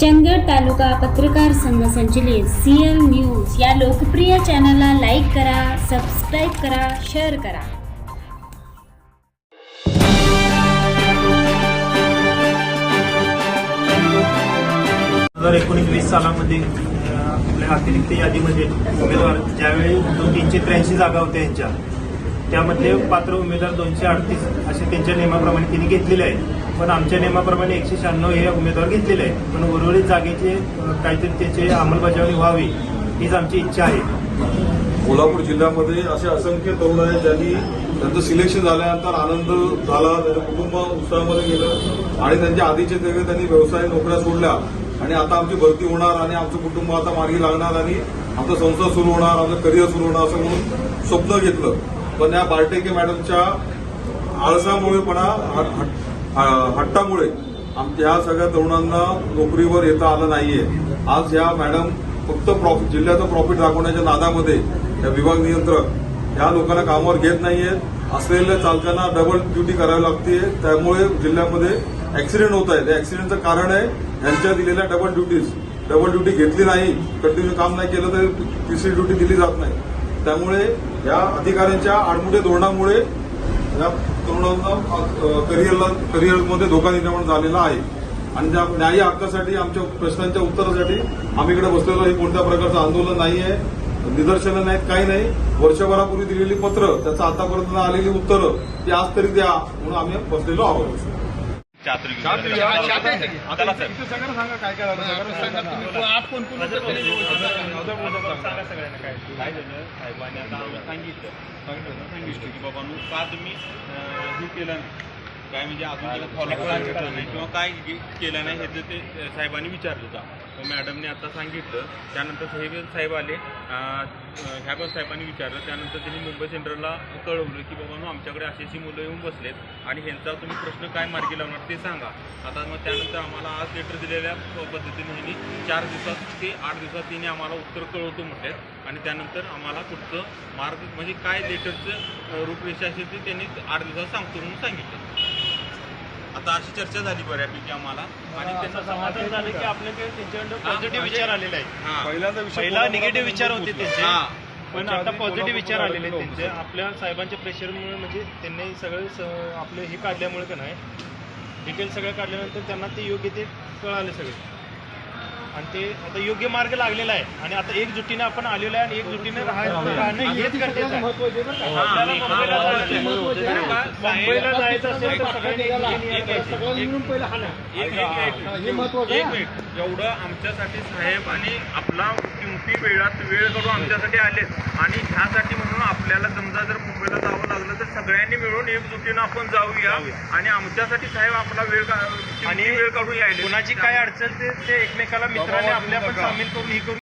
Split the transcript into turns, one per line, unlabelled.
चंदगड तालुका पत्रकार संघ संचलित सीएल न्यूज या लोकप्रिय चॅनलला लाईक करा सबस्क्राईब करा शेअर करा.
दोन हजार एकोणीस वीस सालामध्ये आपल्या अतिरिक्त यादीमध्ये उमेदवार ज्यावेळी दोन तीनशे त्र्याऐंशी जागा होत्या यांच्या त्यामध्ये पात्र उमेदवार दोनशे अडतीस असे त्यांच्या नियमाप्रमाणे त्यांनी घेतलेले आहेत. पण आमच्या नियमाप्रमाणे एकशे शहाण्णव हे उमेदवार घेतलेले आहे पण उर्वरित जागेचे काहीतरी त्याची अंमलबजावणी व्हावी हीच आमची इच्छा आहे.
कोल्हापूर जिल्ह्यामध्ये असे असंख्य तरुण आहेत ज्यांनी त्यांचं सिलेक्शन झाल्यानंतर आनंद झाला त्यांचं कुटुंब उत्साहामध्ये गेलं आणि त्यांच्या आधीचे सगळे त्यांनी व्यवसाय नोकऱ्या सोडल्या. आणि आता आमची भरती होणार आणि आमचं कुटुंब आता मार्गी लागणार आणि आमचा संसार सुरू होणार आमचं करिअर सुरू होणार असं म्हणून स्वप्न घेतलं. पण या बार्टेके मॅडमच्या आळसामुळेपणा हट- हट- हट्टामुळे आमच्या ह्या सगळ्या तरुणांना नोकरीवर येता आलं नाहीये. आज ह्या मॅडम फक्त प्रॉफिट जिल्ह्याचं प्रॉफिट दाखवण्याच्या नादामध्ये या विभाग नियंत्रक ह्या लोकांना कामावर घेत नाहीयेत असलेल्या चालकांना डबल ड्युटी करावी लागते त्यामुळे जिल्ह्यामध्ये ऍक्सिडेंट होत आहेत ऍक्सिडेंटचं कारण आहे यांच्या दिलेल्या डबल ड्युटीज डबल ड्युटी घेतली नाही कंटिन्यू काम नाही केलं तर तिसरी ड्युटी दिली जात नाही. त्यामुळे या अधिकाऱ्यांच्या आडमुठे धोरणामुळे या तरुणांना करिअरला करिअरमध्ये धोका निर्माण झालेला आहे. आणि त्या न्यायी हक्कासाठी आमच्या प्रश्नांच्या उत्तरासाठी आम्ही इकडे बसलेलो हे कोणत्या प्रकारचं आंदोलन नाही आहे निदर्शनं नाहीत काही नाही. वर्षभरापूर्वी दिलेली पत्र त्याचं आतापर्यंत आलेली उत्तरं ती आज तरी द्या म्हणून आम्ही बसलेलो आहोत.
सांगितलं. सांगितलं की बाबा का तुम्ही अं, हे केलं काय म्हणजे अजून त्याला फॉलो केलं नाही किंवा काय केलं नाही हे ते साहेबांनी विचारलं होतं. मग मॅडमने आता सांगितलं. त्यानंतर साहेब साहेब आले. ह्या पण साहेबांनी विचारलं. त्यानंतर त्यांनी मुंबई सेंट्रलला कळवलं की बाबा आमच्याकडे अशी अशी मुलं येऊन बसलेत आणि ह्यांचा तुम्ही प्रश्न काय मार्गी लावणार ते सांगा. आता मग त्यानंतर आम्हाला आज लेटर दिलेल्या पद्धतीने ह्यांनी चार दिवसात ते आठ दिवसात तिने आम्हाला उत्तर कळवतो म्हटल्यात आणि त्यानंतर आम्हाला पुढचं मार्ग म्हणजे काय लेटरचं रूपरेषा असेल ते त्यांनी आठ दिवसात सांगतो म्हणून सांगितलं. आता अशी चर्चा झाली बऱ्यापैकी आम्हाला. आणि त्यांना
समाधान झालं की आपल्याकडे त्यांच्याकडे पॉझिटिव्ह विचार आलेले
हां.
पहिल्यांदा विषय
पहिला निगेटिव्ह विचार होते त्यांचे.
हां.
पण आता पॉझिटिव्ह विचार आलेले आहेत त्यांचे. आपल्या साहेबांच्या प्रेशरमुळे म्हणजे त्यांनी सगळे आपले हे काढल्यामुळे का नाही डिटेल सगळं काढल्यानंतर त्यांना ते योग्य ते कळाले सगळे. आणि ते आता योग्य मार्ग लागलेला आहे. आणि आता एकजुटीने आपण आलेलो आहे आणि एकजुटीने राहायचं राहणं हेच गरजेचं आहे. आपल्याला मुंबईला जायचं आहे. मुंबईला जायचं असेल तर सगळ्यांनी
एक मिनिट एवढं आमच्यासाठी साहेब आणि आपला किमती वेळात वेळ काढून आमच्यासाठी आले. आणि ह्यासाठी म्हणून आपल्याला समजा जर मुंबईला सगळ्यांनी मिळून एकजुटीनं आपण जाऊया आणि आमच्यासाठी साहेब आपला वेळ
आणि
वेळ काढून यायले.
कुणाची काय अडचण ते ते एकमेकाला मित्राने आपल्या पण सामील करून ही करून